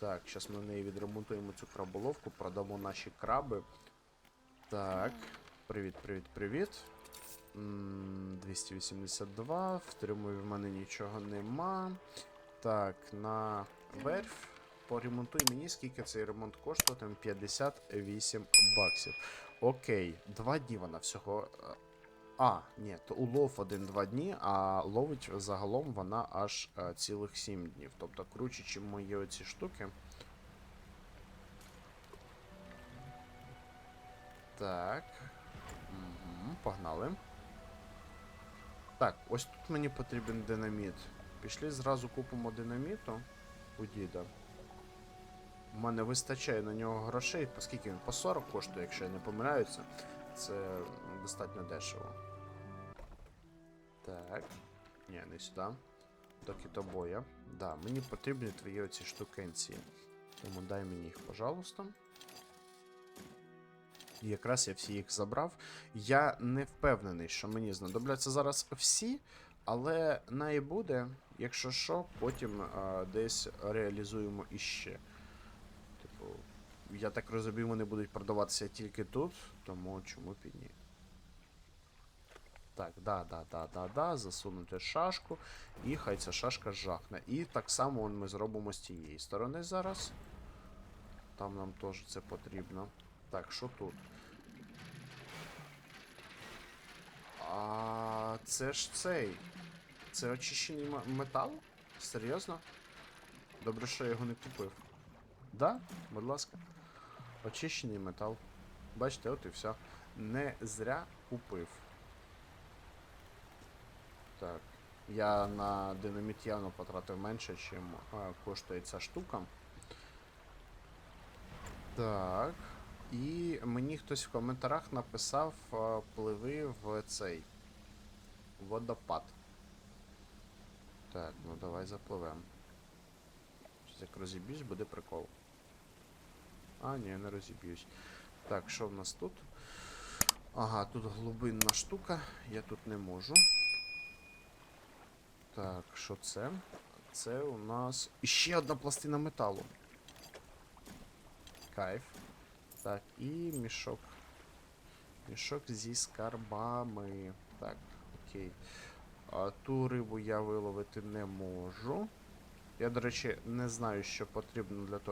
Так, зараз ми в неї відремонтуємо цю краболовку, продамо наші краби. Так. Привіт, привіт, привіт. 282. В трьомові в мене нічого нема. Так, на верф. Поремонтуй мені, скільки цей ремонт коштує, там 58 баксів. Окей, два дні вона всього. А, ні, то улов один-два дні, а ловить загалом вона аж е, цілих 7 днів. Тобто круче, чим мої оці штуки. Так. Угу, погнали. Так, ось тут мені потрібен динаміт. Пішли зразу купимо динаміту у діда. У мене вистачає на нього грошей, оскільки він по 40 коштує, якщо я не помиляюся. Це достатньо дешево. Так. Ні, не сюди. До китобоя. Да, мені потрібні твої оці штукенці. Тому дай мені їх, пожалуйста. І якраз я всі їх забрав. Я не впевнений, що мені знадобляться зараз всі, але най буде, якщо що, потім а, десь реалізуємо іще. Типу, я так розумію, вони будуть продаватися тільки тут, тому чому б і ні. Так, да, да, да, да, да, засунути шашку, і хай ця шашка жахне. І так само ми зробимо з тієї сторони зараз. Там нам теж це потрібно. Так, що тут? А це ж цей. Це очищений метал? Серйозно? Добре, що я його не купив. Да, будь ласка. Очищений метал. Бачите, от і все. Не зря купив. Так. Я на динаміт явно потратив менше, чим а, коштує ця штука. Так. І мені хтось в коментарях написав пливи в цей водопад. Так, ну давай запливемо. Щось Як розіб'юсь, буде прикол. А, ні, не розіб'юсь. Так, що в нас тут? Ага, тут глибинна штука, я тут не можу. Так, що це? Це у нас. Іще одна пластина металу. Кайф. Так, і мішок. Мішок зі скарбами. Так, окей. А, ту рибу я виловити не можу. Я, до речі, не знаю, що потрібно для того,